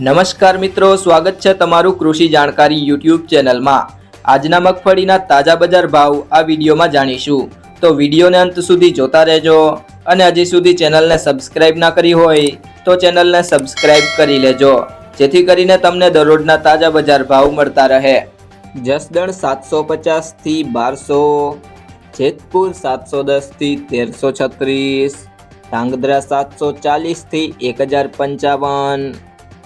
નમસ્કાર મિત્રો, સ્વાગત છે તમારું કૃષિ જાણકારી યુટ્યુબ ચેનલમાં. આજના મગફળીના તાજા બજાર ભાવ આ વિડીયોમાં જાણીશું. તો વિડીયોને અંત સુધી જોતા રહેજો અને હજી સુધી ચેનલને સબસ્ક્રાઇબ ના કરી હોય તો ચેનલને સબસ્ક્રાઇબ કરી લેજો, જેથી કરીને તમને દરરોજના તાજા બજાર ભાવ મળતા રહે. જસદણ સાતસો પચાસથી બારસો, જેતપુર સાતસો દસથી તેરસો છત્રીસ, ધાંગધ્રા સાતસો ચાલીસથી એક હજાર પંચાવન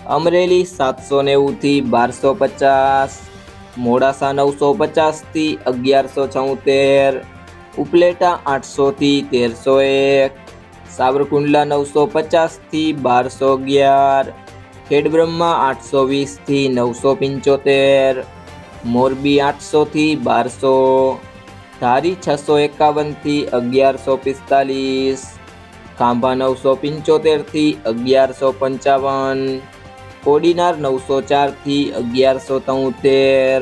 અમરેલી સાતસો નેવુંથી બારસો પચાસ, મોડાસા નવસો પચાસથી અગિયારસો છોતેર, ઉપલેટા આઠસોથી તેરસો એક સાવરકુંડલા નવસો પચાસથી બારસો અગિયાર, ખેડબ્રહ્મા આઠસો વીસથી નવસો પંચોતેર, મોરબી આઠસોથી બારસો, ધારી છસો એકાવનથી અગિયારસો પિસ્તાલીસ, ખાંભા નવસો પંચોતેરથી અગિયારસો પંચાવન કોડીનાર નવસો ચારથી અગિયારસો તોતેર,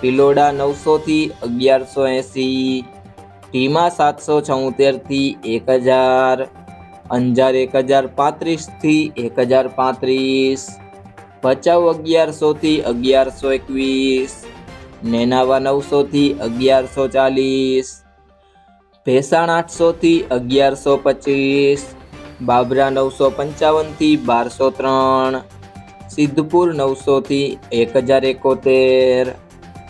પિલોડા નવસોથી અગિયારસો એંસી ટીમા સાતસો છોતેરથી એક હજાર, અંજાર એક હજાર પાંત્રીસથી એક હજાર પાંત્રીસ, ભચાઉ અગિયારસોથી અગિયારસો એકવીસ, નેનાવા નવસોથી અગિયારસો ચાલીસ, ભેસાણ આઠસોથી અગિયારસો પચીસ, બાબરા નવસો પંચાવનથી બારસો ત્રણ સિદ્ધપુર નવસોથી એક હજાર એકોતેર,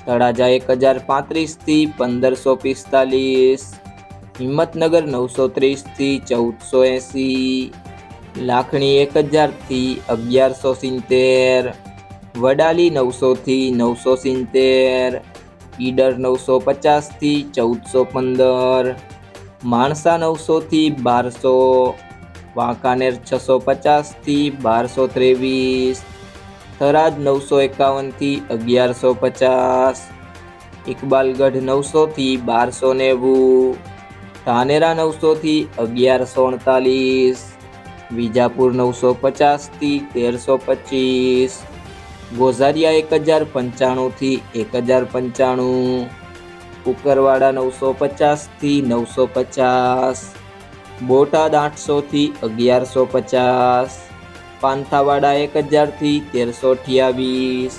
તળાજા એક હજાર પાંત્રીસથી પંદરસો પિસ્તાલીસ, હિંમતનગર નવસો ત્રીસથી ચૌદસો એંસી, લાખણી એક હજારથી અગિયારસો સિત્તેર, વડાલી નવસોથી નવસો સિત્તેર, ઈડર નવસો પચાસથી ચૌદસો પંદર, માણસા નવસોથી બારસો, વાંકાનેર છસો પચાસથી બારસો ત્રેવીસ થરાદ નવસો એકાવનથી અગિયારસો પચાસ. ઇકબાલગઢ નવસોથી બારસો નેવું. ધાનેરા નવસોથી અગિયારસો અડતાલીસ. વિજાપુર નવસો પચાસથી તેરસો પચીસ. ગોઝારિયા એક હજાર પંચાણુંથી એક હજાર પંચાણું. કુકરવાડા નવસો પચાસથી નવસો પચાસ. બોટાદ આઠસોથી અગિયારસો પચાસ. પાંથાવાડા એક હજારથી તેરસો અઠ્યાવીસ,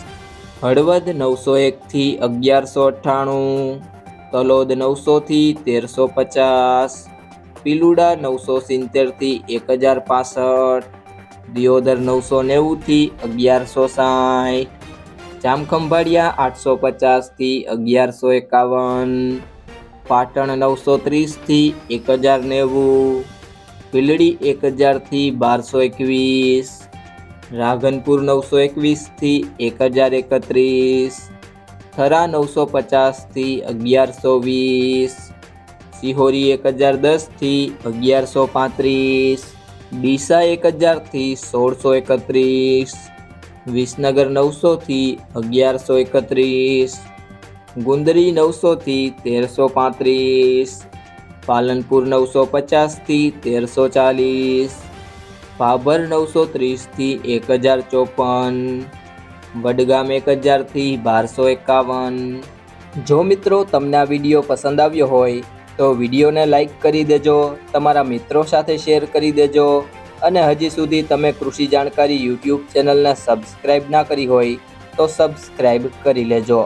હળવદ નવસો એકથી અગિયારસો અઠ્ઠાણું, તલોદ નવસોથી તેરસો પચાસ, પિલુડા નવસો સિત્તેરથી એક હજાર પાસઠ, દિયોદર નવસો નેવુંથી અગિયારસો સાઠ, જામખંભાળિયા આઠસો પચાસથી અગિયારસો એકાવન, પાટણ નવસો ત્રીસથી એક હજાર નેવું ભીલડી એક હજારથી બારસો એકવીસ, રાધનપુર નવસો એકવીસથી એક હજાર એકત્રીસ, થરા નવસો પચાસથી અગિયારસો વીસ, સિહોરી એક હજાર દસથી અગિયારસો પાંત્રીસ, ડીસા એક હજારથી સોળસો એકત્રીસ, વિસનગર નવસોથી અગિયારસો એકત્રીસ, ગુંદરી નવસોથી તેરસો પાંત્રીસ પાલનપુર નવસો પચાસથી તેરસો ચાલીસ, ભાભર નવસો ત્રીસથી એક હજાર ચોપન, વડગામ એક હજારથી બારસો એકાવન. જો મિત્રો તમને આ વીડિયો પસંદ આવ્યો હોય, તો વિડીયોને લાઈક કરી દેજો, તમારા મિત્રો સાથે શેર કરી દેજો, અને હજી સુધી તમે કૃષિ જાણકારી યુટ્યુબ ચેનલને સબસ્ક્રાઈબ ના કરી હોય, તો સબસ્ક્રાઈબ કરી લેજો.